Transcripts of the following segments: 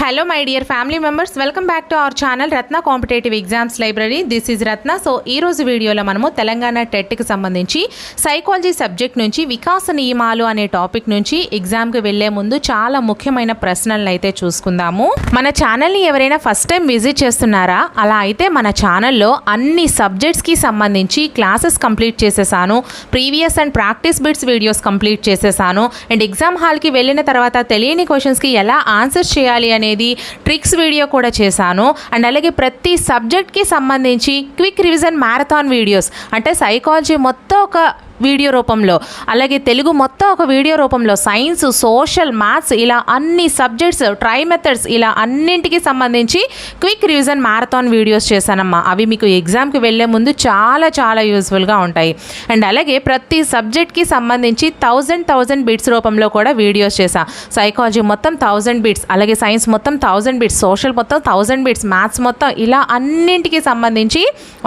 Hello my dear family members welcome back to our channel Ratna competitive exams library this is Ratna so ఈ రోజు వీడియోలో మనము తెలంగాణ టెట్కి సంబంధించి psychology subject నుంచి వికాస నియమాలు అనే టాపిక్ నుంచి ఎగ్జామ్కి వెళ్ళే ముందు చాలా ముఖ్యమైన ప్రశ్నలను అయితే చూసుకుందాము. మన ఛానల్ని ఎవరైనా ఫస్ట్ టైం విజిట్ చేస్తున్నారా? అలా అయితే మన ఛానల్లో అన్ని సబ్జెక్ట్స్కి సంబంధించి క్లాసెస్ కంప్లీట్ చేసేసాను. Previous and practice bits videos complete చేసేసాను. అండ్ ఎగ్జామ్ హాల్కి వెళ్ళిన తర్వాత తెలియని క్వశ్చన్స్కి ఎలా ఆన్సర్స్ చేయాలి అనేది ట్రిక్స్ వీడియో కూడా చేశాను. అండ్ అలాగే ప్రతి సబ్జెక్ట్కి సంబంధించి క్విక్ రివిజన్ మ్యారథాన్ వీడియోస్. అంటే సైకాలజీ మొత్తం ఒక వీడియో రూపంలో. అలాగే తెలుగు మొత్తం ఒక వీడియో రూపంలో. సైన్స్ సోషల్ మ్యాథ్స్ ఇలా అన్ని సబ్జెక్ట్స్ ట్రై మెథడ్స్ ఇలా అన్నింటికి సంబంధించి క్విక్ రివిజన్ మ్యారథాన్ వీడియోస్ చేశానమ్మా. అవి మీకు ఎగ్జామ్కి వెళ్ళే ముందు చాలా చాలా యూస్ఫుల్గా ఉంటాయి. అండ్ అలాగే ప్రతి సబ్జెక్ట్కి సంబంధించి థౌజండ్ థౌజండ్ బిట్స్ రూపంలో కూడా వీడియోస్ చేశా. సైకాలజీ మొత్తం థౌజండ్ బిట్స్ అలాగే సైన్స్ మొత్తం థౌజండ్ బిట్స్ సోషల్ మొత్తం థౌజండ్ బిట్స్ మ్యాథ్స్ మొత్తం ఇలా అన్నింటికి సంబంధించి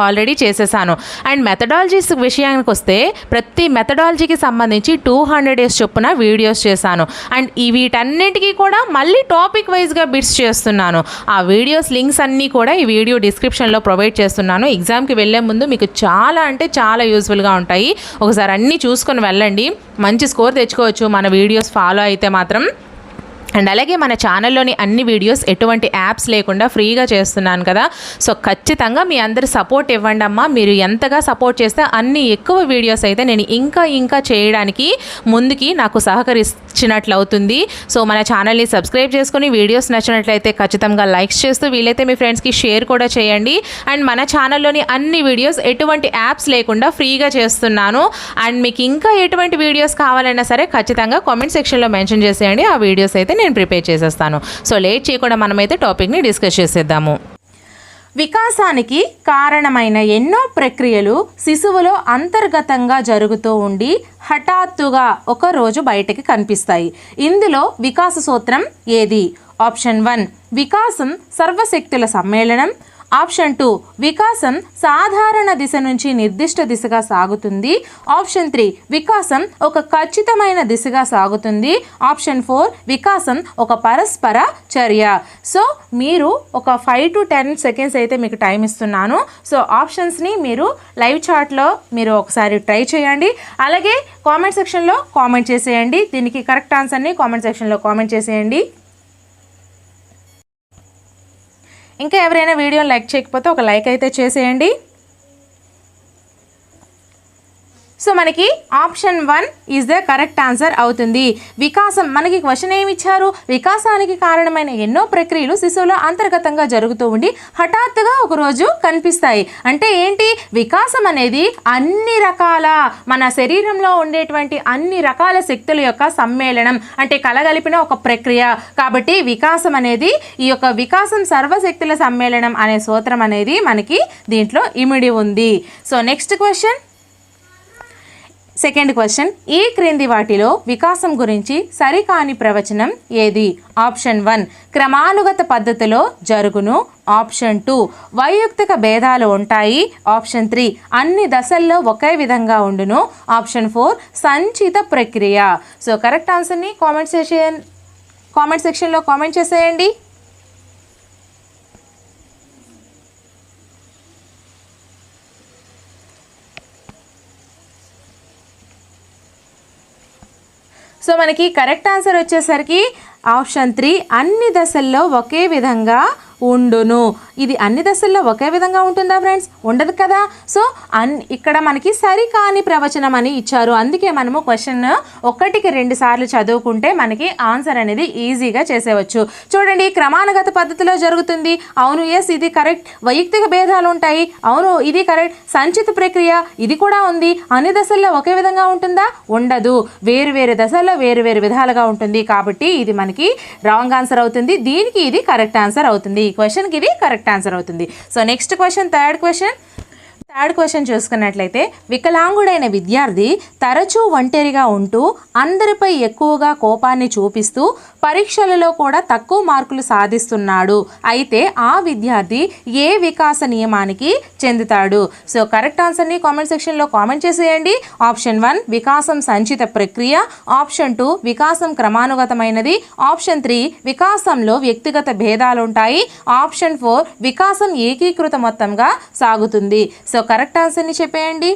ఆల్రెడీ చేసేసాను. అండ్ మెథడాలజీస్ విషయానికి వస్తే ప్రతి ప్రతి మెథడాలజీకి సంబంధించి టూ హండ్రెడ్ డేస్ చొప్పున వీడియోస్ చేశాను. అండ్ ఈ వీటన్నిటికీ కూడా మళ్ళీ టాపిక్ వైజ్గా బిట్స్ చేస్తున్నాను. ఆ వీడియోస్ లింక్స్ అన్నీ కూడా ఈ వీడియో డిస్క్రిప్షన్లో ప్రొవైడ్ చేస్తున్నాను. ఎగ్జామ్కి వెళ్ళే ముందు మీకు చాలా అంటే చాలా యూస్ఫుల్గా ఉంటాయి. ఒకసారి అన్నీ చూసుకొని వెళ్ళండి. మంచి స్కోర్ తెచ్చుకోవచ్చు. మన వీడియోస్ ఫాలో అయితే మాత్రం. అండ్ అలాగే మన ఛానల్లోని అన్ని వీడియోస్ ఎటువంటి యాప్స్ లేకుండా ఫ్రీగా చేస్తున్నాను కదా. సో ఖచ్చితంగా మీ అందరి సపోర్ట్ ఇవ్వండి అమ్మా. మీరు ఎంతగా సపోర్ట్ చేస్తే అన్ని ఎక్కువ వీడియోస్ అయితే నేను ఇంకా ఇంకా చేయడానికి ముందుకి నాకు సహకరించినట్లు అవుతుంది సో మన ఛానల్ని సబ్స్క్రైబ్ చేసుకుని వీడియోస్ నచ్చినట్లయితే ఖచ్చితంగా లైక్స్ చేస్తూ వీలైతే మీ ఫ్రెండ్స్కి షేర్ కూడా చేయండి. అండ్ మన ఛానల్లోని అన్ని వీడియోస్ ఎటువంటి యాప్స్ లేకుండా ఫ్రీగా చేస్తున్నాను. అండ్ మీకు ఇంకా ఎటువంటి వీడియోస్ కావాలన్నా సరే ఖచ్చితంగా కామెంట్ సెక్షన్లో మెన్షన్ చేసేయండి. ఆ వీడియోస్ అయితే నేను ప్రిపేర్ చేసేస్తాను. సో లేట్ చేయకుండా మనమైతే టాపిక్ని డిస్కస్ చేసేద్దాము. వికాసానికి కారణమైన ఎన్నో ప్రక్రియలు శిశువులో అంతర్గతంగా జరుగుతూ ఉండి హఠాత్తుగా ఒక రోజు బయటకి కనిపిస్తాయి. ఇందులో వికాస సూత్రం ఏది? ఆప్షన్ వన్ వికాసం సర్వశక్తుల సమ్మేళనం. ఆప్షన్ టూ వికాసం సాధారణ దిశ నుంచి నిర్దిష్ట దిశగా సాగుతుంది. ఆప్షన్ త్రీ వికాసం ఒక ఖచ్చితమైన దిశగా సాగుతుంది. ఆప్షన్ ఫోర్ వికాసం ఒక పరస్పర చర్య. సో మీరు ఒక ఫైవ్ టు టెన్ సెకండ్స్ అయితే మీకు టైం ఇస్తున్నాను. సో ఆప్షన్స్ని మీరు లైవ్ చాట్లో మీరు ఒకసారి ట్రై చేయండి. అలాగే కామెంట్ సెక్షన్లో కామెంట్ చేసేయండి. దీనికి కరెక్ట్ ఆన్సర్ని కామెంట్ సెక్షన్లో కామెంట్ చేసేయండి. ఇంకా ఎవరైనా వీడియోని లైక్ చేయకపోతే ఒక లైక్ అయితే చేసేయండి. సో మనకి option one is the correct answer అవుతుంది. వికాసం మనకి క్వశ్చన్ ఏమి ఇచ్చారు? వికాసానికి కారణమైన ఎన్నో ప్రక్రియలు శిశువులో అంతర్గతంగా జరుగుతూ ఉండి హఠాత్తుగా ఒకరోజు కనిపిస్తాయి. అంటే ఏంటి? వికాసం అనేది అన్ని రకాల మన శరీరంలో ఉండేటువంటి అన్ని రకాల శక్తుల యొక్క సమ్మేళనం. అంటే కలగలిపిన ఒక ప్రక్రియ. కాబట్టి వికాసం అనేది ఈ యొక్క వికాసం సర్వశక్తుల సమ్మేళనం అనే సూత్రం అనేది మనకి దీంట్లో ఇమిడి ఉంది. So next question second question ఈ క్రింది వాటిలో వికాసం గురించి సరికాని ప్రవచనం ఏది? ఆప్షన్ వన్ క్రమానుగత పద్ధతిలో జరుగును. ఆప్షన్ టూ వైయుక్తిక భేదాలు ఉంటాయి. ఆప్షన్ త్రీ అన్ని దశల్లో ఒకే విధంగా ఉండును. ఆప్షన్ ఫోర్ సంచిత ప్రక్రియ. సో కరెక్ట్ ఆన్సర్ని కామెంట్ సెక్షన్ కామెంట్ సెక్షన్లో కామెంట్ చేసేయండి. సో మనకి కరెక్ట్ ఆన్సర్ వచ్చేసరికి ఆప్షన్ త్రీ. అన్ని దశల్లో ఒకే విధంగా ఉండును. ఇది అన్ని దశల్లో ఒకే విధంగా ఉంటుందా ఫ్రెండ్స్ ఉండదు కదా. సో అన్ ఇక్కడ మనకి సరికాని ప్రవచనం అని ఇచ్చారు. అందుకే మనము క్వశ్చన్ ఒకటికి రెండు సార్లు చదువుకుంటే మనకి ఆన్సర్ అనేది ఈజీగా చేసేవచ్చు. చూడండి క్రమానుగత పద్ధతిలో జరుగుతుంది. అవును ఎస్ ఇది కరెక్ట్ వైయక్తిక భేదాలు ఉంటాయి. అవును ఇది కరెక్ట్ సంచిత ప్రక్రియ ఇది కూడా ఉంది. అన్ని దశల్లో ఒకే విధంగా ఉంటుందా? ఉండదు. వేరు వేరు దశల్లో వేరు వేరు విధాలుగా ఉంటుంది. కాబట్టి ఇది మనకి రాంగ్ ఆన్సర్ అవుతుంది. దీనికి ఇది కరెక్ట్ ఆన్సర్ అవుతుంది. క్వశ్చన్కి ఇది కరెక్ట్ ఆన్సర్ అవుతుంది. So next question third question third question చూసుకున్నట్లయితే వికలాంగుడైన విద్యార్థి తరచూ ఒంటరిగా ఉంటూ అందరిపై ఎక్కువగా కోపాన్ని చూపిస్తూ పరీక్షలలో కూడా తక్కువ మార్కులు సాధిస్తున్నాడు. అయితే ఆ విద్యార్థి ఏ వికాస నియమానికి చెందుతాడు? సో కరెక్ట్ ఆన్సర్ని కామెంట్ సెక్షన్లో కామెంట్ చేసేయండి. ఆప్షన్ వన్ వికాసం సంచిత ప్రక్రియ. ఆప్షన్ టూ వికాసం క్రమానుగతమైనది. ఆప్షన్ త్రీ వికాసంలో వ్యక్తిగత భేదాలుంటాయి. ఆప్షన్ ఫోర్ వికాసం ఏకీకృత మొత్తంగా సాగుతుంది. సో కరెక్ట్ ఆన్సర్ని చెప్పేయండి.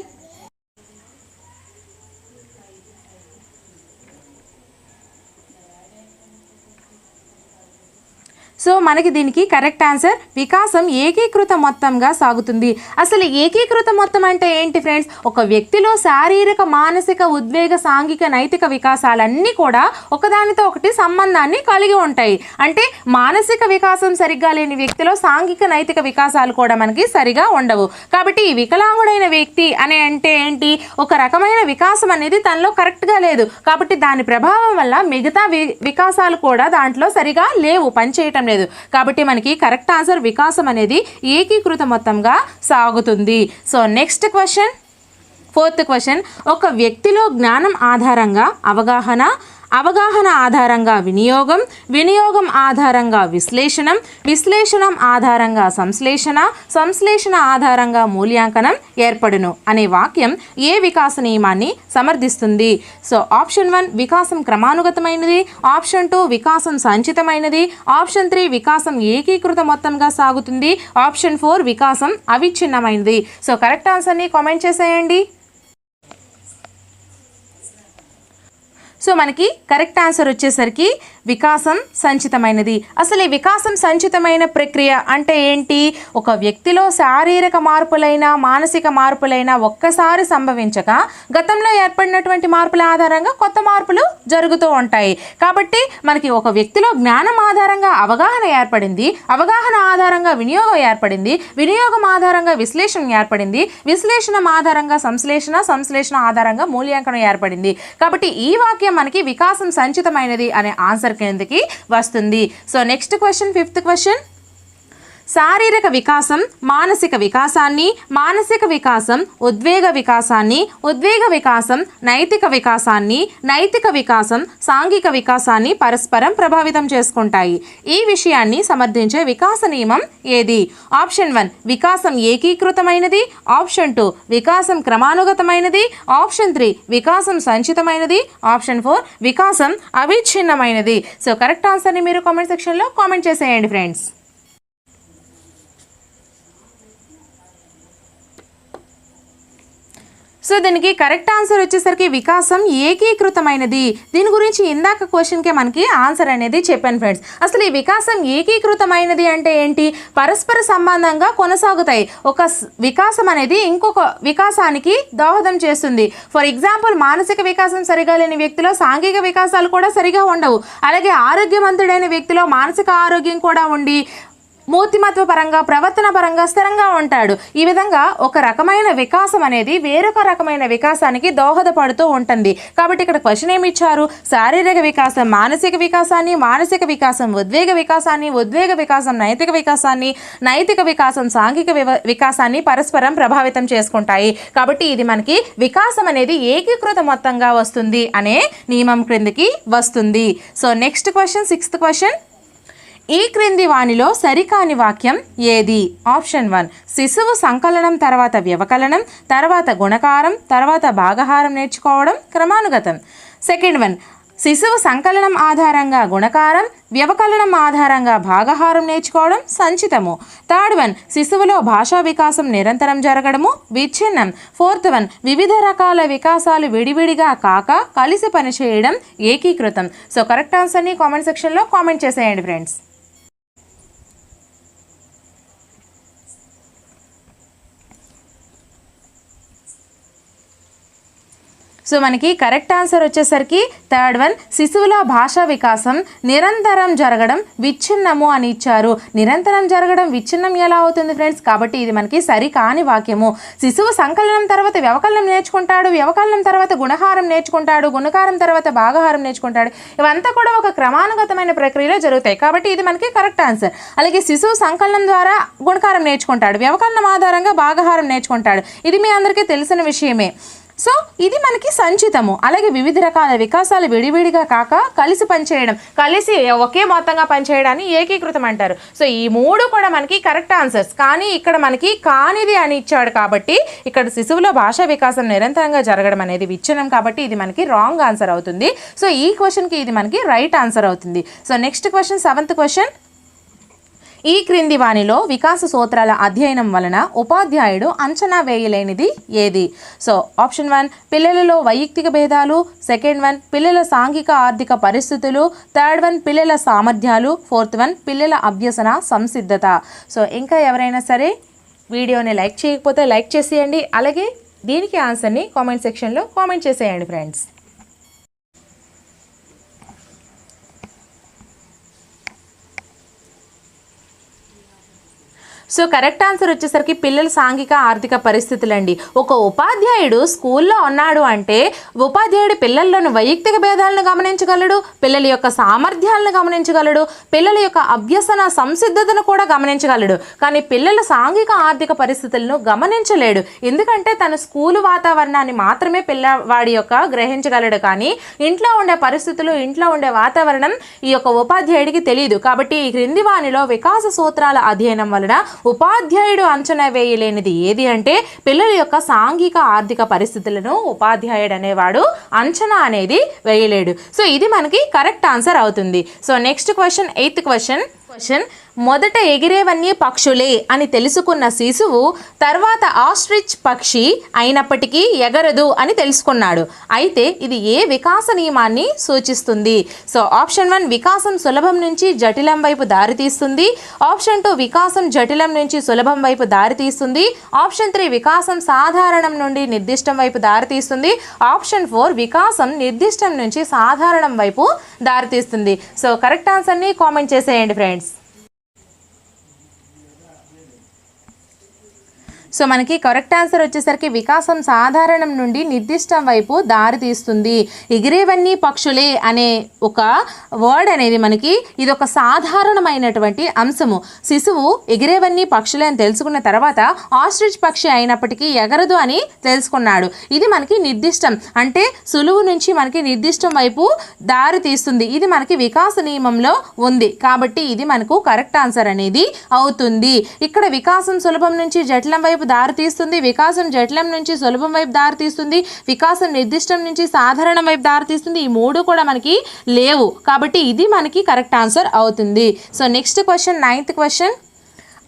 సో మనకి దీనికి కరెక్ట్ ఆన్సర్ వికాసం ఏకీకృత మొత్తంగా సాగుతుంది. అసలు ఏకీకృత మొత్తం అంటే ఏంటి ఫ్రెండ్స్? ఒక వ్యక్తిలో శారీరక మానసిక ఉద్వేగ సాంఘిక నైతిక వికాసాలన్నీ కూడా ఒకదానితో ఒకటి సంబంధాన్ని కలిగి ఉంటాయి. అంటే మానసిక వికాసం సరిగ్గా లేని వ్యక్తిలో సాంఘిక నైతిక వికాసాలు కూడా మనకి సరిగా ఉండవు. కాబట్టి ఈ వికలాంగుడైన వ్యక్తి అనే అంటే ఏంటి? ఒక రకమైన వికాసం అనేది తనలో కరెక్ట్గా లేదు. కాబట్టి దాని ప్రభావం వల్ల మిగతా వి వికాసాలు కూడా దాంట్లో సరిగా లేవు. పనిచేయటం లేదు. కాబట్టి మనకి కరెక్ట్ ఆన్సర్ వికాసం అనేది ఏకీకృత మొత్తంగా సాగుతుంది. So next question fourth question ఒక వ్యక్తిలో జ్ఞానం ఆధారంగా అవగాహన అవగాహన ఆధారంగా వినియోగం వినియోగం ఆధారంగా విశ్లేషణం విశ్లేషణం ఆధారంగా సంశ్లేషణ సంశ్లేషణ ఆధారంగా మూల్యాంకనం ఏర్పడును అనే వాక్యం ఏ వికాస నియమాన్ని సమర్థిస్తుంది? సో ఆప్షన్ వన్ వికాసం క్రమానుగతమైనది ఆప్షన్ టూ వికాసం సంచితమైనది ఆప్షన్ త్రీ వికాసం ఏకీకృత మొత్తంగా సాగుతుంది ఆప్షన్ ఫోర్ వికాసం అవిచ్ఛిన్నమైనది. సో కరెక్ట్ ఆన్సర్ని కామెంట్ చేసేయండి. సో మనకి కరెక్ట్ ఆన్సర్ వచ్చేసరికి వికాసం సంచితమైనది. అసలు ఈ వికాసం సంచితమైన ప్రక్రియ అంటే ఏంటి? ఒక వ్యక్తిలో శారీరక మార్పులైన మానసిక మార్పులైన ఒక్కసారి సంభవించక గతంలో ఏర్పడినటువంటి మార్పుల ఆధారంగా కొత్త మార్పులు జరుగుతూ ఉంటాయి. కాబట్టి మనకి ఒక వ్యక్తిలో జ్ఞానం ఆధారంగా అవగాహన ఏర్పడింది అవగాహన ఆధారంగా వినియోగం ఏర్పడింది వినియోగం ఆధారంగా విశ్లేషణ ఏర్పడింది విశ్లేషణ ఆధారంగా సంశ్లేషణ సంశ్లేషణ ఆధారంగా మూల్యాంకనం ఏర్పడింది. కాబట్టి ఈ వాక్యం మనకి వికాసం సంచితమైనది అనే ఆన్సర్ కిందకి వస్తుంది. So next question fifth question శారీరక వికాసం మానసిక వికాసాన్ని మానసిక వికాసం ఉద్వేగ వికాసాన్ని ఉద్వేగ వికాసం నైతిక వికాసాన్ని నైతిక వికాసం సాంఘిక వికాసాన్ని పరస్పరం ప్రభావితం చేసుకుంటాయి. ఈ విషయాన్ని సమర్థించే వికాస నియమం ఏది? ఆప్షన్ వన్ వికాసం ఏకీకృతమైనది. ఆప్షన్ టూ వికాసం క్రమానుగతమైనది. ఆప్షన్ త్రీ వికాసం సంచితమైనది. ఆప్షన్ ఫోర్ వికాసం అవిచ్ఛిన్నమైనది. సో కరెక్ట్ ఆన్సర్ని మీరు కామెంట్ సెక్షన్లో కామెంట్ చేసేయండి ఫ్రెండ్స్. సో దీనికి కరెక్ట్ ఆన్సర్ వచ్చేసరికి వికాసం ఏకీకృతమైనది. దీని గురించి ఇందాక క్వశ్చన్కే మనకి ఆన్సర్ అనేది చెప్పాను ఫ్రెండ్స్. అసలు ఈ వికాసం ఏకీకృతమైనది అంటే ఏంటి? పరస్పర సంబంధంగా కొనసాగుతాయి. ఒక వికాసం అనేది ఇంకొక వికాసానికి దోహదం చేస్తుంది. ఫర్ ఎగ్జాంపుల్ మానసిక వికాసం సరిగా లేని వ్యక్తిలో సాంఘిక వికాసాలు కూడా సరిగా ఉండవు. అలాగే ఆరోగ్యవంతుడైన వ్యక్తిలో మానసిక ఆరోగ్యం కూడా ఉండి మూర్తిమత్వ పరంగా ప్రవర్తన పరంగా స్థిరంగా ఉంటాడు. ఈ విధంగా ఒక రకమైన వికాసం అనేది వేరొక రకమైన వికాసానికి దోహదపడుతూ ఉంటుంది. కాబట్టి ఇక్కడ క్వశ్చన్ ఏమి ఇచ్చారు? శారీరక వికాసం మానసిక వికాసాన్ని మానసిక వికాసం ఉద్వేగ వికాసాన్ని ఉద్వేగ వికాసం నైతిక వికాసాన్ని నైతిక వికాసం సాంఘిక వికాసాన్ని పరస్పరం ప్రభావితం చేసుకుంటాయి. కాబట్టి ఇది మనకి వికాసం అనేది ఏకీకృత మొత్తంగా వస్తుంది అనే నియమం క్రిందికి వస్తుంది. So next question sixth question ఈ క్రింది వానిలో సరికాని వాక్యం ఏది? ఆప్షన్ వన్ శిశువు సంకలనం తర్వాత వ్యవకలనం తర్వాత గుణకారం తర్వాత భాగహారం నేర్చుకోవడం క్రమానుగతం. సెకండ్ వన్ శిశువు సంకలనం ఆధారంగా గుణకారం వ్యవకలనం ఆధారంగా భాగహారం నేర్చుకోవడం సంచితము. థర్డ్ వన్ శిశువులో భాషా వికాసం నిరంతరం జరగడము విచ్ఛిన్నం. ఫోర్త్ వన్ వివిధ రకాల వికాసాలు విడివిడిగా కాక కలిసి పనిచేయడం ఏకీకృతం. సో కరెక్ట్ ఆన్సర్ని కామెంట్ సెక్షన్లో కామెంట్ చేసేయండి ఫ్రెండ్స్. సో మనకి కరెక్ట్ ఆన్సర్ వచ్చేసరికి థర్డ్ వన్ శిశువుల భాషా వికాసం నిరంతరం జరగడం విచ్ఛిన్నము అని ఇచ్చారు. నిరంతరం జరగడం విచ్ఛిన్నం ఎలా అవుతుంది ఫ్రెండ్స్? కాబట్టి ఇది మనకి సరికాని వాక్యము. శిశువు సంకలనం తర్వాత వ్యవకలనం నేర్చుకుంటాడు వ్యవకలనం తర్వాత గుణహారం నేర్చుకుంటాడు గుణకారం తర్వాత భాగహారం నేర్చుకుంటాడు. ఇవంతా కూడా ఒక క్రమానుగతమైన ప్రక్రియలో జరుగుతాయి. కాబట్టి ఇది మనకి కరెక్ట్ ఆన్సర్. అలాగే శిశువు సంకలనం ద్వారా గుణకారం నేర్చుకుంటాడు వ్యవకలనం ఆధారంగా భాగహారం నేర్చుకుంటాడు. ఇది మీ అందరికీ తెలిసిన విషయమే. సో ఇది మనకి సంచితము. అలాగే వివిధ రకాల వికాసాలు విడివిడిగా కాక కలిసి పనిచేయడం. కలిసి ఒకే మొత్తంగా పనిచేయడాన్ని ఏకీకృతం అంటారు. సో ఈ మూడు కూడా మనకి కరెక్ట్ ఆన్సర్స్. కానీ ఇక్కడ మనకి కానిది అని ఇచ్చాడు కాబట్టి ఇక్కడ శిశువులో భాషా వికాసం నిరంతరంగా జరగడం అనేది విచ్ఛిన్నం కాబట్టి ఇది మనకి రాంగ్ ఆన్సర్ అవుతుంది. సో ఈ క్వశ్చన్కి ఇది మనకి రైట్ ఆన్సర్ అవుతుంది. So next question seventh question. ఈ క్రింది వానిలో వికాస సూత్రాల అధ్యయనం వలన ఉపాధ్యాయుడు అంచనా వేయలేనిది ఏది? సో ఆప్షన్ వన్ పిల్లలలో వైయక్తిక భేదాలు. సెకండ్ వన్ పిల్లల సాంఘిక ఆర్థిక పరిస్థితులు. థర్డ్ వన్ పిల్లల సామర్థ్యాలు. ఫోర్త్ వన్ పిల్లల అభ్యసన సంసిద్ధత. సో ఇంకా ఎవరైనా సరే వీడియోని లైక్ చేయకపోతే లైక్ చేసేయండి. అలాగే దీనికి ఆన్సర్ని కామెంట్ సెక్షన్లో కామెంట్ చేసేయండి ఫ్రెండ్స్. సో కరెక్ట్ ఆన్సర్ వచ్చేసరికి పిల్లల సాంఘిక ఆర్థిక పరిస్థితులండి. ఒక ఉపాధ్యాయుడు స్కూల్లో ఉన్నాడు అంటే ఉపాధ్యాయుడు పిల్లల్లోని వైయక్తిక భేదాలను గమనించగలడు పిల్లల యొక్క సామర్థ్యాలను గమనించగలడు పిల్లల యొక్క అభ్యసన సంసిద్ధతను కూడా గమనించగలడు. కానీ పిల్లల సాంఘిక ఆర్థిక పరిస్థితులను గమనించలేడు. ఎందుకంటే తన స్కూలు వాతావరణాన్ని మాత్రమే పిల్లవాడి యొక్క గ్రహించగలడు. కానీ ఇంట్లో ఉండే పరిస్థితులు ఇంట్లో ఉండే వాతావరణం ఈ యొక్క ఉపాధ్యాయుడికి తెలియదు కాబట్టి ఈ క్రింది వానిలో వికాస సూత్రాల అధ్యయనం వలన ఉపాధ్యాయుడు అంచనా వేయలేనిది ఏది అంటే పిల్లల యొక్క సాంఘిక ఆర్థిక పరిస్థితులను ఉపాధ్యాయుడు అనేవాడు అంచనా అనేది వేయలేడు. సో ఇది మనకి కరెక్ట్ ఆన్సర్ అవుతుంది. So next question eighth question. Question మొదట ఎగిరేవన్నీ పక్షులే అని తెలుసుకున్న శిశువు తర్వాత ఆస్ట్రిచ్ పక్షి అయినప్పటికీ ఎగరదు అని తెలుసుకున్నాడు. అయితే ఇది ఏ వికాస నియమాన్ని సూచిస్తుంది? సో ఆప్షన్ వన్ వికాసం సులభం నుంచి జటిలం వైపు దారితీస్తుంది ఆప్షన్ టూ వికాసం జటిలం నుంచి సులభం వైపు దారితీస్తుంది ఆప్షన్ త్రీ వికాసం సాధారణం నుండి నిర్దిష్టం వైపు దారితీస్తుంది ఆప్షన్ ఫోర్ వికాసం నిర్దిష్టం నుంచి సాధారణం వైపు దారితీస్తుంది సో కరెక్ట్ ఆన్సర్ని కామెంట్ చేసేయండి ఫ్రెండ్స్. సో మనకి కరెక్ట్ ఆన్సర్ వచ్చేసరికి వికాసం సాధారణం నుండి నిర్దిష్టం వైపు దారి తీస్తుంది. ఎగిరేవన్నీ పక్షులే అనే ఒక వర్డ్ అనేది మనకి ఇది ఒక సాధారణమైనటువంటి అంశము. శిశువు ఎగిరేవన్నీ పక్షులే అని తెలుసుకున్న తర్వాత ఆస్ట్రిచ్ పక్షి అయినప్పటికీ ఎగరదు అని తెలుసుకున్నాడు. ఇది మనకి నిర్దిష్టం. అంటే సులువు నుంచి మనకి నిర్దిష్టం వైపు దారి తీస్తుంది. ఇది మనకి వికాస నియమంలో ఉంది. కాబట్టి ఇది మనకు కరెక్ట్ ఆన్సర్ అనేది అవుతుంది. ఇక్కడ వికాసం సులభం నుంచి జటిలం వైపు దారితీస్తుంది. వికాసం జటిలం నుంచి సులభం వైపు దారితీస్తుంది. వికాసం నిర్దిష్టం నుంచి సాధారణం వైపు దారితీస్తుంది. ఈ మూడు కూడా మనకి లేవు. కాబట్టి ఇది మనకి కరెక్ట్ ఆన్సర్ అవుతుంది. So next question ninth question.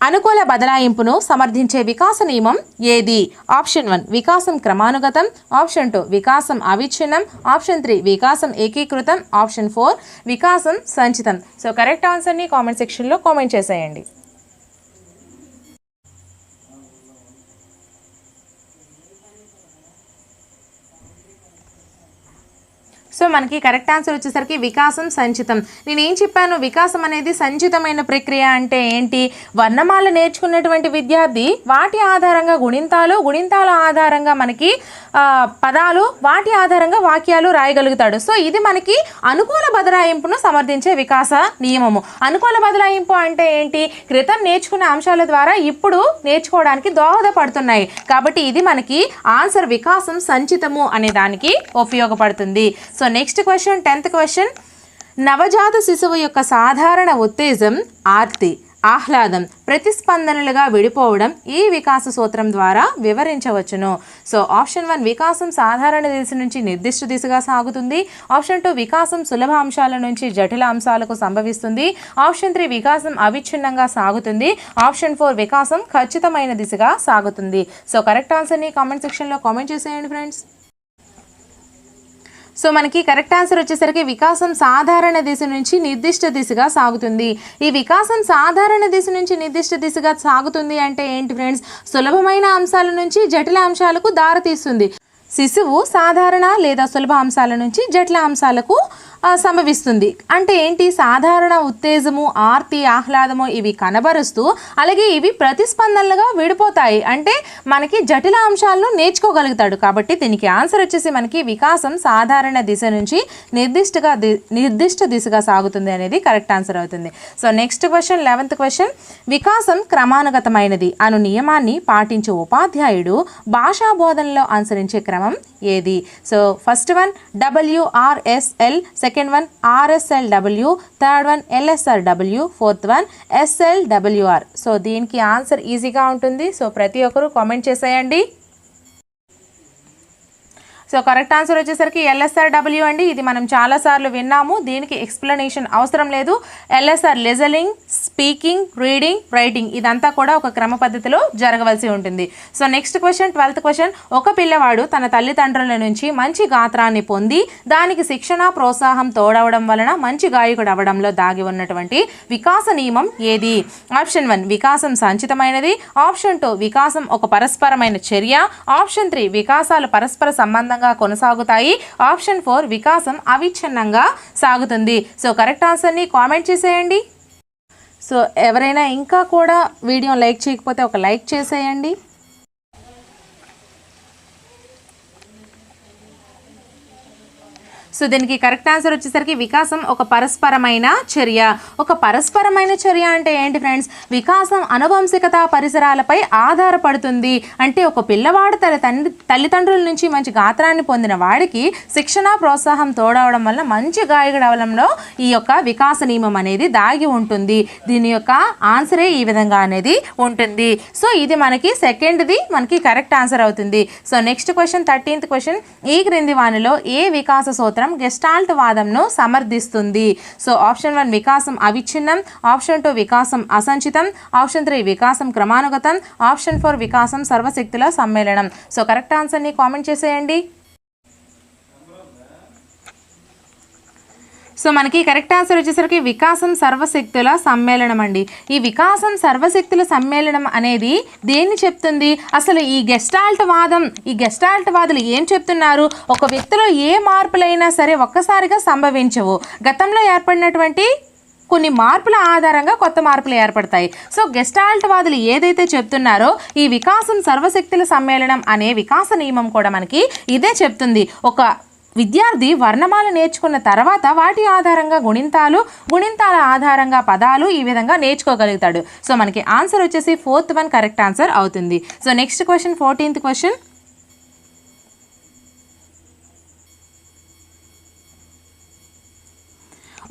అనుకూల బదలాయింపును సమర్థించే వికాస నియమం ఏది? ఆప్షన్ వన్ వికాసం క్రమానుగతం. ఆప్షన్ టూ వికాసం అవిచ్ఛిన్నం. ఆప్షన్ త్రీ వికాసం ఏకీకృతం. ఆప్షన్ ఫోర్ వికాసం సంచితం. సో కరెక్ట్ ఆన్సర్ని కామెంట్ సెక్షన్లో కామెంట్ చేసేయండి. సో మనకి కరెక్ట్ ఆన్సర్ వచ్చేసరికి వికాసం సంచితం. నేను ఏం చెప్పాను? వికాసం అనేది సంచితమైన ప్రక్రియ అంటే ఏంటి? వర్ణమాల నేర్చుకున్నటువంటి విద్యార్థి వాటి ఆధారంగా గుణింతాలు గుణింతాల ఆధారంగా మనకి పదాలు వాటి ఆధారంగా వాక్యాలు రాయగలుగుతాడు. సో ఇది మనకి అనుకూల బదలాయింపును సమర్థించే వికాస నియమము. అనుకూల బదలాయింపు అంటే ఏంటి? క్రితం నేర్చుకున్న అంశాల ద్వారా ఇప్పుడు నేర్చుకోవడానికి దోహదపడుతున్నాయి. కాబట్టి ఇది మనకి ఆన్సర్ వికాసం సంచితము అనే దానికి ఉపయోగపడుతుంది. So next question tenth question. నవజాత శిశువు యొక్క సాధారణ ఉత్తేజం ఆర్తి. ఆహ్లాదం ప్రతిస్పందనలుగా విడిపోవడం ఈ వికాస సూత్రం ద్వారా వివరించవచ్చును. సో ఆప్షన్ వన్ వికాసం సాధారణ దిశ నుంచి నిర్దిష్ట దిశగా సాగుతుంది. ఆప్షన్ టూ వికాసం సులభ అంశాల నుంచి జటిల అంశాలకు సంభవిస్తుంది. ఆప్షన్ త్రీ వికాసం అవిచ్ఛిన్నంగా సాగుతుంది. ఆప్షన్ ఫోర్ వికాసం ఖచ్చితమైన దిశగా సాగుతుంది. సో కరెక్ట్ ఆన్సర్ని కామెంట్ సెక్షన్లో కామెంట్ చేసేయండి ఫ్రెండ్స్. సో మనకి కరెక్ట్ ఆన్సర్ వచ్చేసరికి వికాసం సాధారణ దిశ నుంచి నిర్దిష్ట దిశగా సాగుతుంది. ఈ వికాసం సాధారణ దిశ నుంచి నిర్దిష్ట దిశగా సాగుతుంది అంటే ఏంటి ఫ్రెండ్స్? సులభమైన అంశాల నుంచి జటిల అంశాలకు దారితీస్తుంది. శిశువు సాధారణ లేదా సులభ అంశాల నుంచి జటిల అంశాలకు సంభవిస్తుంది. అంటే ఏంటి? సాధారణ ఉత్తేజము ఆర్తి ఆహ్లాదము ఇవి కనబరుస్తూ అలాగే ఇవి ప్రతిస్పందనలుగా విడిపోతాయి. అంటే మనకి జటిల అంశాలను నేర్చుకోగలుగుతాడు. కాబట్టి దీనికి ఆన్సర్ వచ్చేసి మనకి వికాసం సాధారణ దిశ నుంచి నిర్దిష్టగా ది నిర్దిష్ట దిశగా సాగుతుంది అనేది కరెక్ట్ ఆన్సర్ అవుతుంది. So next question eleventh question. వికాసం క్రమానుగతమైనది అను నియమాన్ని పాటించే ఉపాధ్యాయుడు భాషా బోధనలో అనుసరించే క్రమం ఏది? So first one W R S L second second one R S L W third one L S R W fourth one S L W R so దీనికి ఆన్సర్ ఈజీగా ఉంటుంది. సో ప్రతి ఒక్కరూ కామెంట్ చేసేయండి. సో కరెక్ట్ ఆన్సర్ వచ్చేసరికి LSR W అండి. ఇది మనం చాలాసార్లు విన్నాము. దీనికి ఎక్స్ప్లెనేషన్ అవసరం లేదు. L S R listening speaking reading writing ఇదంతా కూడా ఒక క్రమ పద్ధతిలో జరగవలసి ఉంటుంది. So next question twelfth question. ఒక పిల్లవాడు తన తల్లిదండ్రుల నుంచి మంచి గాత్రాన్ని పొంది దానికి శిక్షణ ప్రోత్సాహం తోడవడం వలన మంచి గాయకుడు అవడంలో దాగి ఉన్నటువంటి వికాస నియమం ఏది? ఆప్షన్ వన్ వికాసం సంచితమైనది. ఆప్షన్ టూ వికాసం ఒక పరస్పరమైన చర్య. ఆప్షన్ త్రీ వికాసాలు పరస్పర సంబంధం సంబంధంగా కొనసాగుతాయి. ఆప్షన్ ఫోర్ వికాసం అవిచ్ఛిన్నంగా సాగుతుంది. సో కరెక్ట్ ఆన్సర్ని కామెంట్ చేసేయండి. సో ఎవరైనా ఇంకా కూడా వీడియో లైక్ చేయకపోతే ఒక లైక్ చేసేయండి. సో దీనికి కరెక్ట్ ఆన్సర్ వచ్చేసరికి వికాసం ఒక పరస్పరమైన చర్య. ఒక పరస్పరమైన చర్య అంటే ఏంటి ఫ్రెండ్స్? వికాసం అనువంశికత పరిసరాలపై ఆధారపడుతుంది. అంటే ఒక పిల్లవాడు తన తండ్రి తల్లిదండ్రుల నుంచి మంచి గాత్రాన్ని పొందిన వాడికి శిక్షణ ప్రోత్సాహం తోడవడం వల్ల మంచి గాయకుడు అవడంలో ఈ యొక్క వికాస నియమం అనేది దాగి ఉంటుంది. దీని యొక్క ఆన్సరే ఈ విధంగా అనేది ఉంటుంది. సో ఇది మనకి సెకండ్ది మనకి కరెక్ట్ ఆన్సర్ అవుతుంది. So next question thirteenth question. ఈ క్రింది వానిలో ఏ వికాస సూత్రం గెస్టాల్ట్ వాదంను సమర్థిస్తుంది. సో ఆప్షన్ వన్ వికాసం అవిచ్ఛిన్నం. ఆప్షన్ టూ వికాసం అసంచితం. ఆప్షన్ త్రీ వికాసం క్రమానుగతం. ఆప్షన్ ఫోర్ వికాసం సర్వశక్తుల సమ్మేళనం. సో కరెక్ట్ ఆన్సర్ని కామెంట్ చేసేయండి. సో మనకి కరెక్ట్ ఆన్సర్ వచ్చేసరికి వికాసం సర్వశక్తుల సమ్మేళనం అండి. ఈ వికాసం సర్వశక్తుల సమ్మేళనం అనేది దేన్ని చెప్తుంది? అసలు ఈ గెస్టాల్ట్ వాదం ఈ గెస్టాల్ట్ వాదులు ఏం చెప్తున్నారు? ఒక వ్యక్తిలో ఏ మార్పులైనా సరే ఒక్కసారిగా సంభవించవు. గతంలో ఏర్పడినటువంటి కొన్ని మార్పుల ఆధారంగా కొత్త మార్పులు ఏర్పడతాయి. సో గెస్టాల్ట్ వాదులు ఏదైతే చెప్తున్నారో ఈ వికాసం సర్వశక్తుల సమ్మేళనం అనే వికాస నియమం కూడా మనకి ఇదే చెప్తుంది. ఒక విద్యార్థి వర్ణమాల నేర్చుకున్న తర్వాత వాటి ఆధారంగా గుణింతాలు గుణింతాల ఆధారంగా పదాలు ఈ విధంగా నేర్చుకోగలుగుతాడు. సో మనకి ఆన్సర్ వచ్చేసి ఫోర్త్ వన్ కరెక్ట్ ఆన్సర్ అవుతుంది. So next question fourteenth question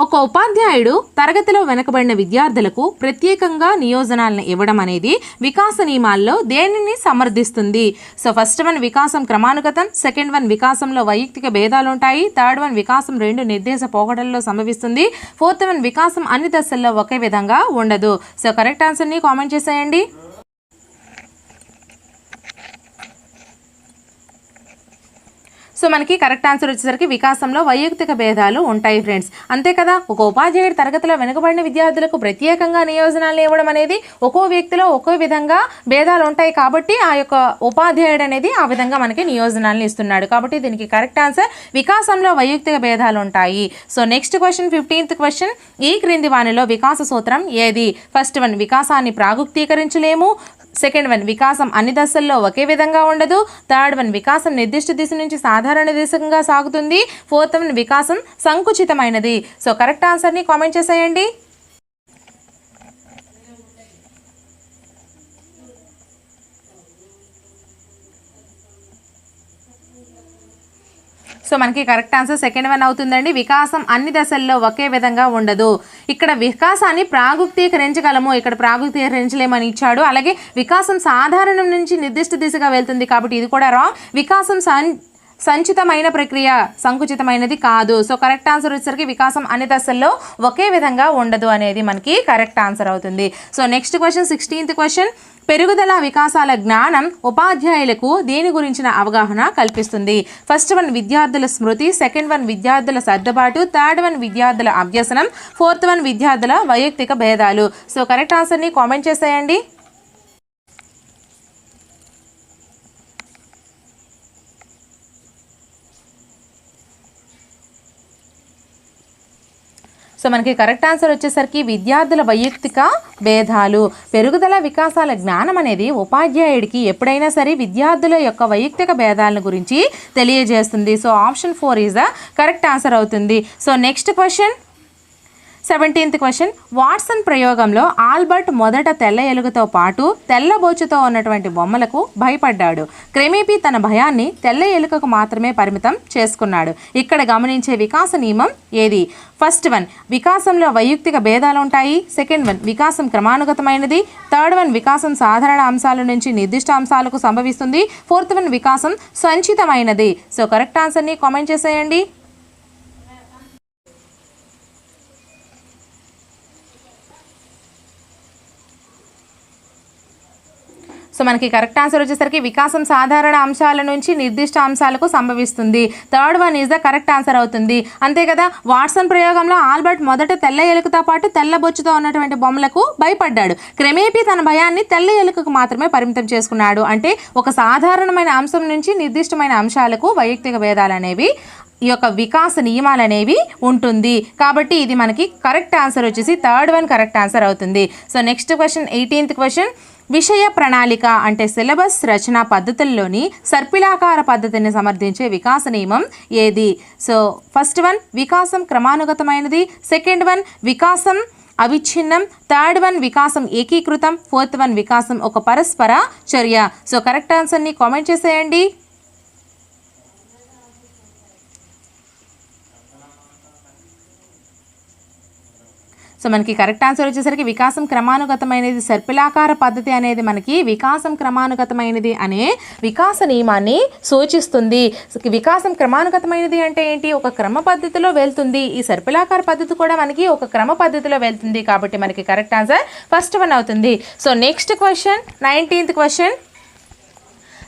ఒక ఉపాధ్యాయుడు తరగతిలో వెనకబడిన విద్యార్థులకు ప్రత్యేకంగా నియోజనాలను ఇవ్వడం అనేది వికాస నియమాల్లో దేనిని సమర్థిస్తుంది? సో ఫస్ట్ వన్ వికాసం క్రమానుగతం సెకండ్ వన్ వికాసంలో వైయక్తిక భేదాలు ఉంటాయి థర్డ్ వన్ వికాసం రెండు నిర్దేశ పోకడల్లో సంభవిస్తుంది ఫోర్త్ వన్ వికాసం అన్ని దశల్లో ఒకే విధంగా ఉండదు. సో కరెక్ట్ ఆన్సర్ని కామెంట్ చేసేయండి. సో మనకి కరెక్ట్ ఆన్సర్ వచ్చేసరికి వికాసంలో వైయక్తిక భేదాలు ఉంటాయి ఫ్రెండ్స్. అంతే కదా? ఒక ఉపాధ్యాయుడు తరగతిలో వెనుకబడిన విద్యార్థులకు ప్రత్యేకంగా నియోజనాలు ఇవ్వడం అనేది ఒక్కో వ్యక్తిలో ఒక్కో విధంగా భేదాలు ఉంటాయి కాబట్టి ఆ యొక్క ఉపాధ్యాయుడు అనేది ఆ విధంగా మనకి నియోజనాలను ఇస్తున్నాడు. కాబట్టి దీనికి కరెక్ట్ ఆన్సర్ వికాసంలో వైయక్తిక భేదాలు ఉంటాయి. So next question fifteenth question. ఈ క్రింది వానిలో వికాస సూత్రం ఏది? ఫస్ట్ వన్ వికాసాన్ని ప్రాగుక్తీకరించలేము. సెకండ్ వన్ వికాసం అన్ని దశల్లో ఒకే విధంగా ఉండదు. థర్డ్ వన్ వికాసం నిర్దిష్ట దిశ నుంచి సాధారణ దిశగా సాగుతుంది. ఫోర్త్ వన్ వికాసం సంకుచితమైనది. సో కరెక్ట్ ఆన్సర్ని కామెంట్ చేసేయండి. సో మనకి కరెక్ట్ ఆన్సర్ సెకండ్ వన్ అవుతుందండి. వికాసం అన్ని దశల్లో ఒకే విధంగా ఉండదు. ఇక్కడ వికాసాన్ని ప్రాగుక్తీకరించగలము. ఇక్కడ ప్రాగుక్తీకరించలేమని ఇచ్చాడు. అలాగే వికాసం సాధారణం నుంచి నిర్దిష్ట దిశగా వెళ్తుంది కాబట్టి ఇది కూడా రాంగ్ వికాసం సన్ సంచితమైన ప్రక్రియ సంకుచితమైనది కాదు. సో కరెక్ట్ ఆన్సర్ వచ్చేసరికి వికాసం అన్ని దశల్లో ఒకే విధంగా ఉండదు అనేది మనకి కరెక్ట్ ఆన్సర్ అవుతుంది. So next question sixteenth question పెరుగుదల వికాసాల జ్ఞానం ఉపాధ్యాయులకు దేని గురించిన అవగాహన కల్పిస్తుంది? ఫస్ట్ వన్ విద్యార్థుల స్మృతి సెకండ్ వన్ విద్యార్థుల సర్దుబాటు థర్డ్ వన్ విద్యార్థుల అభ్యసనం ఫోర్త్ వన్ విద్యార్థుల వైయక్తిక భేదాలు. సో కరెక్ట్ ఆన్సర్ని కామెంట్ చేసేయండి. సో మనకి కరెక్ట్ ఆన్సర్ వచ్చేసరికి విద్యార్థుల వైయక్తిక భేదాలు పెరుగుదల వికాసాల జ్ఞానం అనేది ఉపాధ్యాయుడికి ఎప్పుడైనా సరే విద్యార్థుల యొక్క వైయక్తిక భేదాలను గురించి తెలియజేస్తుంది. So option four is the correct answer అవుతుంది. So next question. Seventeenth question Watson ప్రయోగంలో ఆల్బర్ట్ మొదట తెల్ల ఎలుగుతో పాటు తెల్ల బొచ్చుతో ఉన్నటువంటి బొమ్మలకు భయపడ్డాడు. క్రమేపీ తన భయాన్ని తెల్ల ఎలుకకు మాత్రమే పరిమితం చేసుకున్నాడు. ఇక్కడ గమనించే వికాస నియమం ఏది? ఫస్ట్ వన్ వికాసంలో వైయక్తిక భేదాలు ఉంటాయి. సెకండ్ వన్ వికాసం క్రమానుగతమైనది. థర్డ్ వన్ వికాసం సాధారణ అంశాల నుంచి నిర్దిష్ట అంశాలకు సంభవిస్తుంది. ఫోర్త్ వన్ వికాసం సంచితమైనది. సో కరెక్ట్ ఆన్సర్ని కామెంట్ చేసేయండి. సో మనకి కరెక్ట్ ఆన్సర్ వచ్చేసరికి వికాసం సాధారణ అంశాల నుంచి నిర్దిష్ట అంశాలకు సంభవిస్తుంది. Third one is the correct answer అవుతుంది. అంతే కదా వాట్సన్ ప్రయోగంలో ఆల్బర్ట్ మొదట తెల్ల ఎలుకతో పాటు తెల్ల బొచ్చుతో ఉన్నటువంటి బొమ్మలకు భయపడ్డాడు. క్రమేపీ తన భయాన్ని తెల్ల ఎలుకకు మాత్రమే పరిమితం చేసుకున్నాడు. అంటే ఒక సాధారణమైన అంశం నుంచి నిర్దిష్టమైన అంశాలకు వైయక్తిక భేదాలు అనేవి ఈ యొక్క వికాస నియమాలు అనేవి ఉంటుంది. కాబట్టి ఇది మనకి కరెక్ట్ ఆన్సర్ వచ్చేసి థర్డ్ వన్ కరెక్ట్ ఆన్సర్ అవుతుంది. So next question eighteenth question విషయ ప్రణాళిక అంటే సిలబస్ రచన పద్ధతుల్లోని సర్పిలాకార పద్ధతిని సమర్థించే వికాస నియమం ఏది? సో ఫస్ట్ వన్ వికాసం క్రమానుగతమైనది. సెకండ్ వన్ వికాసం అవిచ్ఛిన్నం. థర్డ్ వన్ వికాసం ఏకీకృతం. ఫోర్త్ వన్ వికాసం ఒక పరస్పర చర్య. సో కరెక్ట్ ఆన్సర్ని కామెంట్ చేసేయండి. సో మనకి కరెక్ట్ ఆన్సర్ వచ్చేసరికి వికాసం క్రమానుగతమైనది సర్పిలాకార పద్ధతి అనేది మనకి వికాసం క్రమానుగతమైనది అనే వికాస నియమాన్ని సూచిస్తుంది. వికాసం క్రమానుగతమైనది అంటే ఏంటి? ఒక క్రమ పద్ధతిలో వెళ్తుంది. ఈ సర్పిలాకార పద్ధతి కూడా మనకి ఒక క్రమ పద్ధతిలో వెళ్తుంది కాబట్టి మనకి కరెక్ట్ ఆన్సర్ ఫస్ట్ వన్ అవుతుంది. So next question nineteenth question.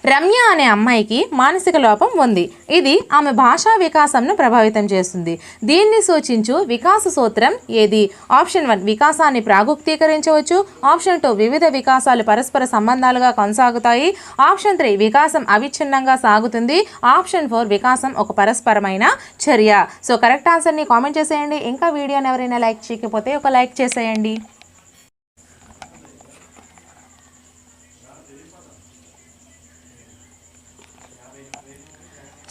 Ramya అనే అమ్మాయికి మానసిక లోపం ఉంది. ఇది ఆమె భాషా వికాసంను ప్రభావితం చేస్తుంది. దీన్ని సూచించు వికాస సూత్రం ఏది? ఆప్షన్ వన్ వికాసాన్ని ప్రాగుక్తీకరించవచ్చు. ఆప్షన్ టూ వివిధ వికాసాలు పరస్పర సంబంధాలుగా కొనసాగుతాయి. ఆప్షన్ త్రీ వికాసం అవిచ్ఛిన్నంగా సాగుతుంది. ఆప్షన్ ఫోర్ వికాసం ఒక పరస్పరమైన చర్య. సో కరెక్ట్ ఆన్సర్ని కామెంట్ చేసేయండి. ఇంకా వీడియోని ఎవరైనా లైక్ చేయకపోతే ఒక లైక్ చేసేయండి.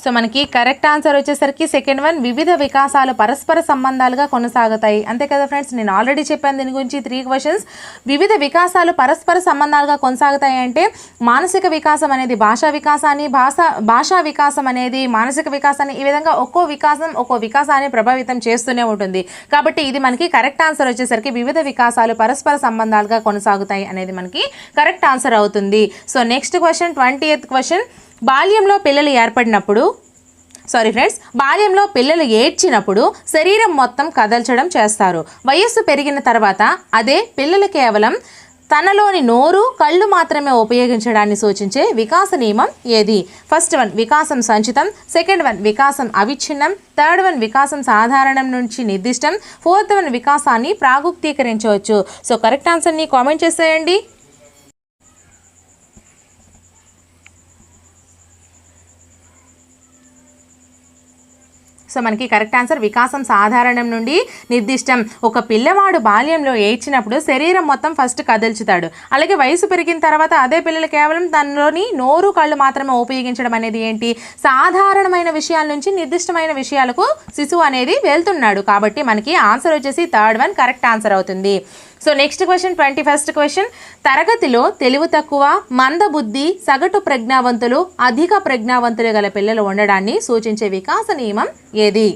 సో మనకి కరెక్ట్ ఆన్సర్ వచ్చేసరికి సెకండ్ వన్ వివిధ వికాసాలు పరస్పర సంబంధాలుగా కొనసాగుతాయి. అంతే కదా ఫ్రెండ్స్? నేను ఆల్రెడీ చెప్పాను దీని గురించి త్రీ క్వశ్చన్స్ వివిధ వికాసాలు పరస్పర సంబంధాలుగా కొనసాగుతాయి అంటే మానసిక వికాసం అనేది భాషా వికాసాన్ని భాష భాషా వికాసం అనేది మానసిక వికాసాన్ని ఈ విధంగా ఒక్కో వికాసం ఒక్కో వికాసాన్ని ప్రభావితం చేస్తూనే ఉంటుంది. కాబట్టి ఇది మనకి కరెక్ట్ ఆన్సర్ వచ్చేసరికి వివిధ వికాసాలు పరస్పర సంబంధాలుగా కొనసాగుతాయి అనేది మనకి కరెక్ట్ ఆన్సర్ అవుతుంది. So next question twenty eighth question బాల్యంలో పిల్లలు ఏర్పడినప్పుడు సారీ ఫ్రెండ్స్ బాల్యంలో పిల్లలు ఏడ్చినప్పుడు శరీరం మొత్తం కదల్చడం చేస్తారు. వయస్సు పెరిగిన తర్వాత అదే పిల్లలు కేవలం తనలోని నోరు కళ్ళు మాత్రమే ఉపయోగించడాన్ని సూచించే వికాస నియమం ఏది? ఫస్ట్ వన్ వికాసం సంచితం. సెకండ్ వన్ వికాసం అవిచ్ఛిన్నం. థర్డ్ వన్ వికాసం సాధారణం నుంచి నిర్దిష్టం. ఫోర్త్ వన్ వికాసాన్ని ప్రాగుప్తీకరించవచ్చు సో కరెక్ట్ ఆన్సర్ని కామెంట్ చేసేయండి. సో మనకి కరెక్ట్ ఆన్సర్ వికాసం సాధారణం నుండి నిర్దిష్టం. ఒక పిల్లవాడు బాల్యంలో ఏడ్చినప్పుడు శరీరం మొత్తం ఫస్ట్ కదల్చుతాడు. అలాగే వయసు పెరిగిన తర్వాత అదే పిల్లలు కేవలం తనలోని నోరు కళ్ళు మాత్రమే ఉపయోగించడం అనేది ఏంటి? సాధారణమైన విషయాల నుంచి నిర్దిష్టమైన విషయాలకు శిశువు అనేది వెళ్తున్నాడు. కాబట్టి మనకి ఆన్సర్ వచ్చేసి థర్డ్ వన్ కరెక్ట్ ఆన్సర్ అవుతుంది. So next question twenty first question తరగతిలో తెలివి తక్కువ మందబుద్ధి సగటు ప్రజ్ఞావంతులు అధిక ప్రజ్ఞావంతులు గల పిల్లలు ఉండడాన్ని సూచించే వికాస నియమం ఏది?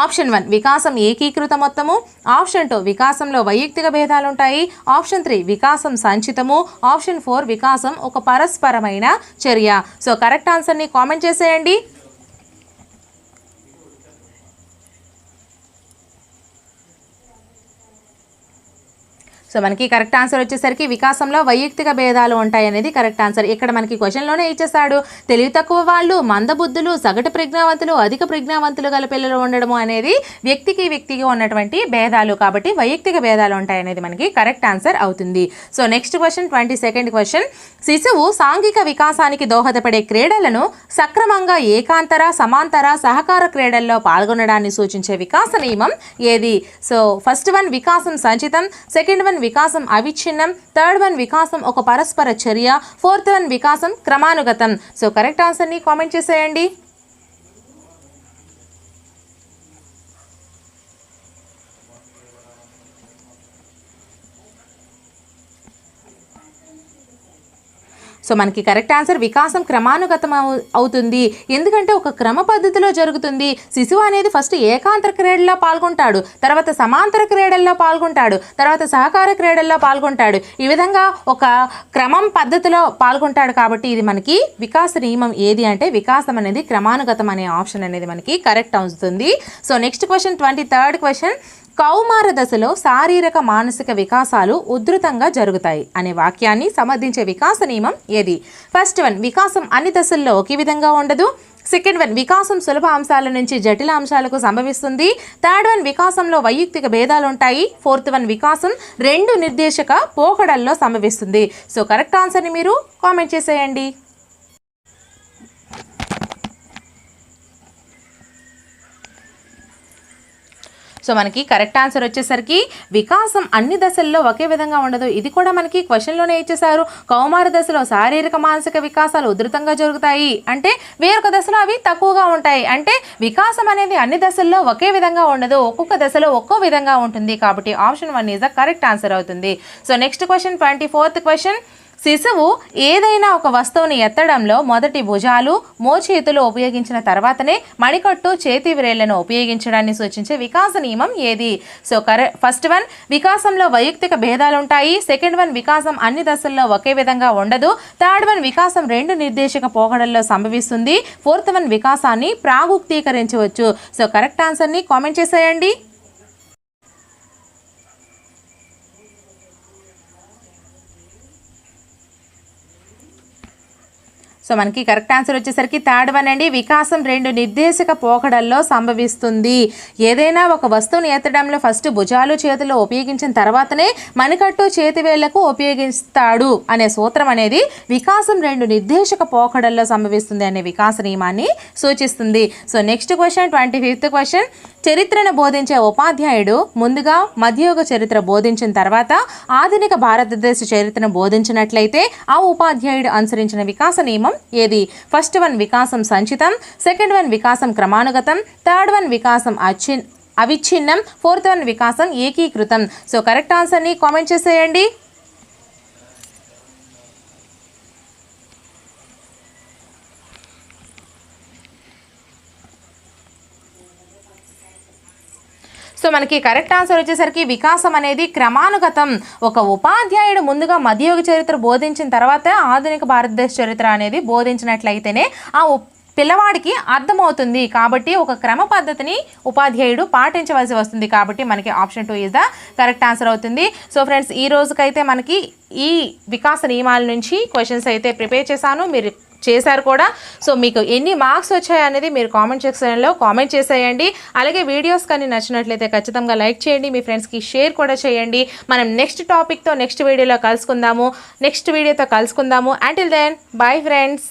ఆప్షన్ వన్ వికాసం ఏకీకృత మొత్తము. ఆప్షన్ టూ వికాసంలో వైయక్తిక భేదాలు ఉంటాయి ఆప్షన్ త్రీ వికాసం సంచితము. ఆప్షన్ ఫోర్ వికాసం ఒక పరస్పరమైన చర్య. సో కరెక్ట్ ఆన్సర్ని కామెంట్ చేసేయండి. సో మనకి కరెక్ట్ ఆన్సర్ వచ్చేసరికి వికాసంలో వైయక్తిక భేదాలు ఉంటాయి అనేది కరెక్ట్ ఆన్సర్. ఇక్కడ మనకి క్వశ్చన్లోనే ఇచ్చేసాడు తెలివి తక్కువ వాళ్ళు మందబుద్ధులు సగటు ప్రజ్ఞావంతులు అధిక ప్రజ్ఞావంతులు గల పిల్లలు ఉండడము అనేది వ్యక్తికి వ్యక్తికి ఉన్నటువంటి భేదాలు కాబట్టి వైయక్తిక భేదాలు ఉంటాయి అనేది మనకి కరెక్ట్ ఆన్సర్ అవుతుంది. So next question twenty second question. శిశువు సాంఘిక వికాసానికి దోహదపడే క్రీడలను సక్రమంగా ఏకాంతర సమాంతర సహకార క్రీడల్లో పాల్గొనడాన్ని సూచించే వికాస నియమం ఏది? సో ఫస్ట్ వన్ వికాసం సంచితం సెకండ్ వన్ వికాసం అవిచ్ఛిన్నం థర్డ్ వన్ వికాసం ఒక పరస్పర చర్య ఫోర్త్ వన్ వికాసం క్రమానుగతం. సో కరెక్ట్ ఆన్సర్ని కామెంట్ చేసేయండి. సో మనకి కరెక్ట్ ఆన్సర్ వికాసం క్రమానుగతం అవు- అవుతుంది. ఎందుకంటే ఒక క్రమ పద్ధతిలో జరుగుతుంది. శిశువు అనేది ఫస్ట్ ఏకాంతర క్రీడల్లో పాల్గొంటాడు. తర్వాత సమాంతర క్రీడల్లో పాల్గొంటాడు. తర్వాత సహకార క్రీడల్లో పాల్గొంటాడు. ఈ విధంగా ఒక క్రమం పద్ధతిలో పాల్గొంటాడు కాబట్టి ఇది మనకి వికాస నియమం ఏది అంటే వికాసం అనేది క్రమానుగతం అనే ఆప్షన్ అనేది మనకి కరెక్ట్ అవుతుంది. So next question twenty third question. కౌమార దశలో శారీరక మానసిక వికాసాలు ఉధృతంగా జరుగుతాయి అనే వాక్యాన్ని సమర్థించే వికాస నియమం ఏది? ఫస్ట్ వన్ వికాసం అన్ని దశల్లో ఒకే విధంగా ఉండదు. సెకండ్ వన్ వికాసం సులభ అంశాల నుంచి జటిల అంశాలకు సంభవిస్తుంది. థర్డ్ వన్ వికాసంలో వైయక్తిక భేదాలు ఉంటాయి. ఫోర్త్ వన్ వికాసం రెండు నిర్దేశక పోకడల్లో సంభవిస్తుంది. సో కరెక్ట్ ఆన్సర్ని మీరు కామెంట్ చేసేయండి. సో మనకి కరెక్ట్ ఆన్సర్ వచ్చేసరికి వికాసం అన్ని దశల్లో ఒకే విధంగా ఉండదు. ఇది కూడా మనకి క్వశ్చన్లోనే ఇచ్చేసారు కౌమార దశలో శారీరక మానసిక వికాసాలు ఉధృతంగా జరుగుతాయి. అంటే వేరొక దశలో అవి తక్కువగా ఉంటాయి. అంటే వికాసం అనేది అన్ని దశల్లో ఒకే విధంగా ఉండదు. ఒక్కొక్క దశలో ఒక్కో విధంగా ఉంటుంది. కాబట్టి option one is the correct answer అవుతుంది. So next question twenty fourth question శిశువు ఏదైనా ఒక వస్తువుని ఎత్తడంలో మొదటి భుజాలు మోచేతులు ఉపయోగించిన తర్వాతనే మణికట్టు చేతి విరేళ్ళను ఉపయోగించడాన్ని సూచించే వికాస నియమం ఏది? సో కరె ఫస్ట్ వన్ వికాసంలో వైయక్తిక భేదాలు ఉంటాయి సెకండ్ వన్ వికాసం అన్ని దశల్లో ఒకే విధంగా ఉండదు. థర్డ్ వన్ వికాసం రెండు నిర్దేశక పోకడల్లో సంభవిస్తుంది. ఫోర్త్ వన్ వికాసాన్ని ప్రాగుక్తీకరించవచ్చు. సో కరెక్ట్ ఆన్సర్ని కామెంట్ చేసేయండి. సో మనకి కరెక్ట్ ఆన్సర్ వచ్చేసరికి థర్డ్ వన్ అండి. వికాసం రెండు నిర్దేశక పోకడల్లో సంభవిస్తుంది. ఏదైనా ఒక వస్తువుని ఎత్తడంలో ఫస్ట్ భుజాలు చేతులు ఉపయోగించిన తర్వాతనే మణికట్టు చేతివేళ్ళకు ఉపయోగిస్తాడు అనే సూత్రం అనేది వికాసం రెండు నిర్దేశక పోకడల్లో సంభవిస్తుంది అనే వికాస నియమాన్ని సూచిస్తుంది. So next question twenty fifth question. చరిత్రను బోధించే ఉపాధ్యాయుడు ముందుగా మధ్యయుగ చరిత్ర బోధించిన తర్వాత ఆధునిక భారతదేశ చరిత్రను బోధించినట్లయితే ఆ ఉపాధ్యాయుడు అనుసరించిన వికాస నియమం ఏది? ఫస్ట్ వన్ వికాసం సంచితం సెకండ్ వన్ వికాసం క్రమానుగతం థర్డ్ వన్ వికాసం అచిన్ అవిచ్ఛిన్నం ఫోర్త్ వన్ వికాసం ఏకీకృతం. సో కరెక్ట్ ఆన్సర్ని కామెంట్ చేసేయండి. సో మనకి కరెక్ట్ ఆన్సర్ వచ్చేసరికి వికాసం అనేది క్రమానుగతం. ఒక ఉపాధ్యాయుడు ముందుగా మధ్యయుగ చరిత్ర బోధించిన తర్వాత ఆధునిక భారతదేశ చరిత్ర అనేది బోధించినట్లయితేనే ఆ పిల్లవాడికి అర్థమవుతుంది. కాబట్టి ఒక క్రమ పద్ధతిని ఉపాధ్యాయుడు పాటించవలసి వస్తుంది. కాబట్టి మనకి option two is the correct answer అవుతుంది. సో ఫ్రెండ్స్ ఈ రోజుకైతే మనకి ఈ వికాస నియమాల నుంచి క్వశ్చన్స్ అయితే ప్రిపేర్ చేశాను. మీరు చేశారు కూడా. సో మీకు ఎన్ని మార్క్స్ వచ్చాయనేది మీరు కామెంట్ సెక్షన్లో కామెంట్ చేసేయండి. అలాగే వీడియోస్ కానీ నచ్చినట్లయితే ఖచ్చితంగా లైక్ చేయండి. మీ ఫ్రెండ్స్కి షేర్ కూడా చేయండి. మనం నెక్స్ట్ టాపిక్తో నెక్స్ట్ వీడియోలో కలుసుకుందాము. నెక్స్ట్ వీడియోతో కలుసుకుందాము. Until then bye friends